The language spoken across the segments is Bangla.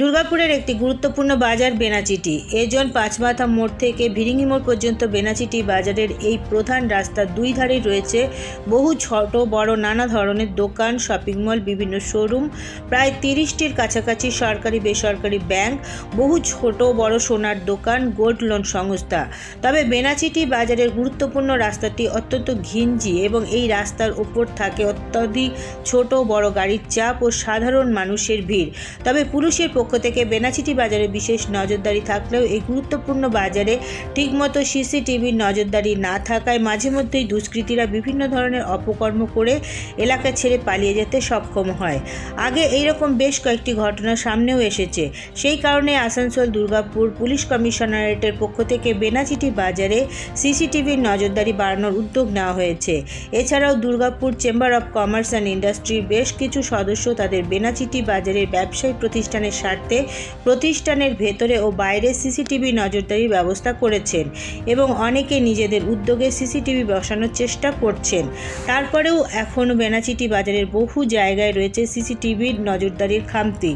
দুর্গাপুরের একটি গুরুত্বপূর্ণ বাজার বেনাচিটি। এজন পাঁচমাথা মোড় থেকে ভিরিঙ্গি মোড় পর্যন্ত বেনাচিটি বাজারের এই প্রধান রাস্তার দুই ধারেই রয়েছে। বহু ছোট, বড়, নানা ধরনের দোকান, শপিং মল, বিভিন্ন শোরুম, প্রায় তিরিশটির কাছাকাছি সরকারি, বেসরকারি ব্যাংক, বহু ছোট, বড় সোনার দোকান, গোল্ড লোন সংস্থা। তবে বেনাচিটি বাজারের গুরুত্বপূর্ণ রাস্তাটি অত্যন্ত ঘিঞ্জি এবং এই রাস্তার ওপর থাকে অত্যাধিক ছোট, বড় গাড়ির চাপ ও সাধারণ মানুষের ভিড়। তবে পুলিশের পক্ষ থেকে বেনাচিটি বাজারে বিশেষ নজরদারি থাকলেও এই গুরুত্বপূর্ণ বাজারে ঠিকমতো সিসিটিভির নজরদারি না থাকায় মাঝে মধ্যেই দুষ্কৃতীরা বিভিন্ন ধরনের অপকর্ম করে এলাকা ছেড়ে পালিয়ে যেতে সক্ষম হয়। আগে এইরকম বেশ কয়েকটি ঘটনা সামনেও এসেছে। সেই কারণে আসানসোল, দুর্গাপুর পুলিশ কমিশনারেটের পক্ষ থেকে বেনাচিটি বাজারে সিসিটিভির নজরদারি বাড়ানোর উদ্যোগ নেওয়া হয়েছে। এছাড়াও Durgapur Chamber of Commerce and ইন্ডাস্ট্রির বেশ কিছু সদস্য তাদের বেনাচিটি বাজারের ব্যবসায়ী প্রতিষ্ঠানের স্বার্থে প্রতিষ্ঠানের ভেতরে ও বাইরে সিসিটিভি নজরদারির ব্যবস্থা করেছেন এবং অনেকে নিজেদের উদ্যোগে সিসিটিভি বসানোর চেষ্টা করছেন। তারপরেও এখনও বেনাচিটি বাজারের বহু জায়গায় রয়েছে সিসিটিভির নজরদারির খামতি।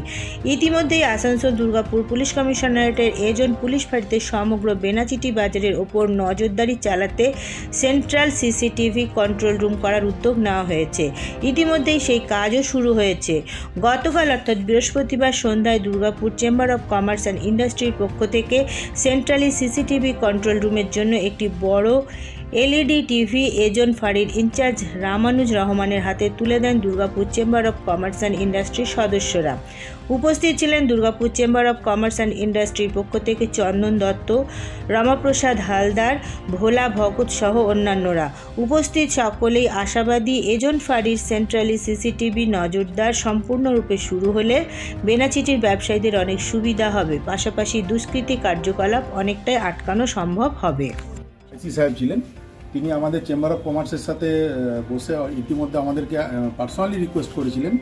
ইতিমধ্যেই আসানসোল দুর্গাপুর পুলিশ কমিশনারেটের এজন পুলিশ ফাঁড়িতে সমগ্র বেনাচিটি বাজারের ওপর নজরদারি চালাতে সেন্ট্রাল সিসিটিভি কন্ট্রোল রুম করার উদ্যোগ নেওয়া হয়েছে। ইতিমধ্যেই সেই কাজও শুরু হয়েছে। গতকাল অর্থাৎ বৃহস্পতিবার সন্ধ্যায় Durgapur Chamber of Commerce and ইন্ডাস্ট্রির পক্ষ থেকে সেন্ট্রালি সিসিটিভি কন্ট্রোল রুমের জন্য একটি বড় এলইডি, টিভি এজন ফাঁড়ির ইনচার্জ রামানুজ রহমানের হাতে তুলে দেন Durgapur Chamber of Commerce and ইন্ডাস্ট্রির সদস্যরা। উপস্থিত ছিলেন Durgapur Chamber of Commerce and ইন্ডাস্ট্রির পক্ষ থেকে চন্দন দত্ত, রমাপ্রসাদ হালদার, ভোলা ভগত সহ অন্যান্যরা। উপস্থিত সকলেই আশাবাদী এজন ফাঁড়ির সেন্ট্রালি সিসিটিভি নজরদার সম্পূর্ণরূপে শুরু হলে বেনাচিটির ব্যবসায়ীদের অনেক সুবিধা হবে। পাশাপাশি দুষ্কৃতী কার্যকলাপ অনেকটাই আটকানো সম্ভব হবে। সাহেব ছিলেন। তিনি আমাদের চেম্বার অফ কমার্সের সাথে বসে ইতিমধ্যে আমাদেরকে পার্সোনালি রিকোয়েস্ট করেছিলেন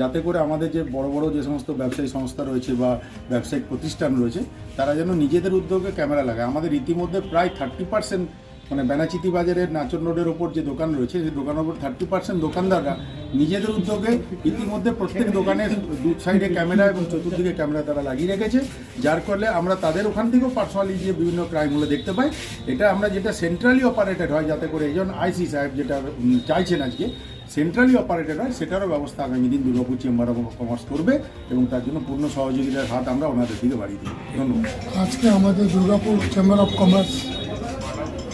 যাতে করে আমাদের যে বড় বড় যে সমস্ত ব্যবসায়ী সংস্থা রয়েছে বা ব্যবসায়িক প্রতিষ্ঠান রয়েছে, তারা যেন নিজেদের উদ্যোগে ক্যামেরা লাগায়। আমাদের ইতিমধ্যে প্রায় থার্টি পার্সেন্ট মানে বেনাচিতি বাজারের নাচন রোডের ওপর যে দোকান রয়েছে, সেই দোকানের ওপর থার্টি পার্সেন্ট দোকানদাররা নিজেদের উদ্যোগে ইতিমধ্যে প্রত্যেক দোকানের দু সাইডে ক্যামেরা এবং চতুর্দিকে ক্যামেরা তারা লাগিয়ে রেখেছে। যার ফলে আমরা তাদের ওখান থেকেও পার্সোনালি যে বিভিন্ন ক্রাইমগুলো দেখতে পাই। এটা আমরা যেটা সেন্ট্রালি অপারেটেড হয় যাতে করে এই আইসি সাহেব যেটা চাইছেন আজকে সেন্ট্রালি অপারেটেড হয়, সেটারও ব্যবস্থা আগামী দিন দুর্গাপুর চেম্বার অফ কমার্স করবে এবং তার জন্য পূর্ণ সহযোগিতার হাত আমরা ওনাদের দিকে বাড়িয়ে দিই ধন্যবাদ। আজকে আমাদের দুর্গাপুর চেম্বার অফ কমার্স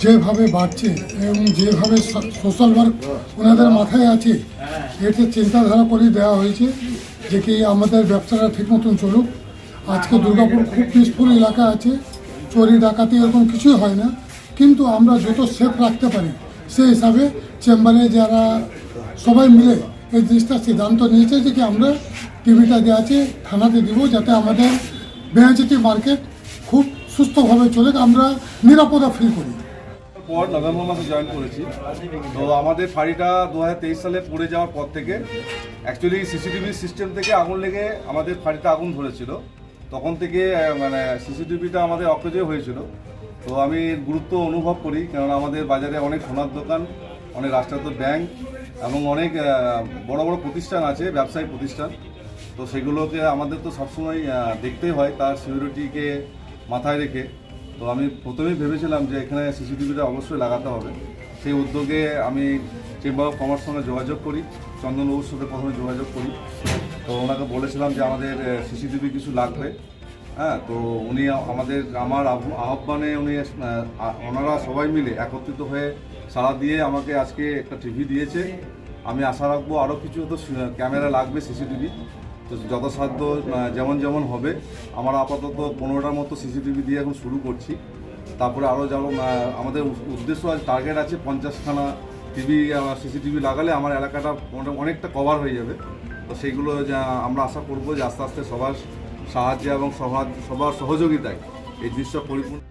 যেভাবে বাড়ছে এবং যেভাবে সোশ্যাল ওয়ার্ক ওনাদের মাথায় আছে, এতে চিন্তাধারা করে দেওয়া হয়েছে যে কি আমাদের ব্যবসাটা ঠিক মতন চলুক। আজকে দুর্গাপুর খুব পিসফুল এলাকা আছে, চুরি ডাকাতি এরকম কিছুই হয় না। কিন্তু আমরা যত সেফ রাখতে পারি সেই হিসাবে চেম্বারে যারা সবাই মিলে এই জিনিসটা সিদ্ধান্ত নিয়েছে যে কি আমরা টিভিটা দেওয়া আছে, থানাতে দিব যাতে আমাদের বেহাচিটি মার্কেট খুব সুস্থভাবে চলে আমরা নিরাপদা ফিল করি। পর নভেম্বর মাসে জয়েন করেছি। তো আমাদের ফাঁড়িটা দু হাজার তেইশ সালে পড়ে যাওয়ার পর থেকে অ্যাকচুয়ালি সিসিটিভি সিস্টেম থেকে আগুন লেগে আমাদের ফাঁড়িতে আগুন ধরেছিল। তখন থেকে মানে সিসিটিভিটা আমাদের অকেজয় হয়েছিল। তো আমি গুরুত্ব অনুভব করি কারণ আমাদের বাজারে অনেক সোনার দোকান অনেক রাষ্ট্রায়ত্ত ব্যাংক এবং অনেক বড় বড় প্রতিষ্ঠান আছে ব্যবসায়ী প্রতিষ্ঠান। তো সেগুলোকে আমাদের তো সবসময় আহ, দেখতেই হয় তার সিকিউরিটিকে মাথায় রেখে। তো আমি প্রথমেই ভেবেছিলাম যে এখানে সিসিটিভিটা অবশ্যই লাগাতে হবে। সেই উদ্যোগে আমি চেম্বার অফ কমার্স সঙ্গে যোগাযোগ করি, চন্দনবাবুর সাথে প্রথমে যোগাযোগ করি। তো ওনাকে বলেছিলাম যে আমাদের সিসিটিভি কিছু লাগবে। হ্যাঁ তো উনি আমাদের, আমার আহ্বানে উনি ওনারা সবাই মিলে একত্রিত হয়ে সাড়া দিয়ে আমাকে আজকে একটা টিভি দিয়েছে। আমি আশা রাখব আরও কিছু তো ক্যামেরা লাগবে সিসিটিভি। তো যথাসাধ্য যেমন যেমন হবে, আমরা আপাতত পনেরোটার মতো সিসিটিভি দিয়ে এখন শুরু করছি। তারপরে আরও যেমন আমাদের উদ্দেশ্য আছে টার্গেট আছে পঞ্চাশখানা টিভি সিসিটিভি লাগালে আমার এলাকাটা অনেকটা কভার হয়ে যাবে। তো সেইগুলো আমরা আশা করব যে আস্তে আস্তে সবার সাহায্যে এবং সবার সবার সহযোগিতায় এই দৃশ্য পরিপূর্ণ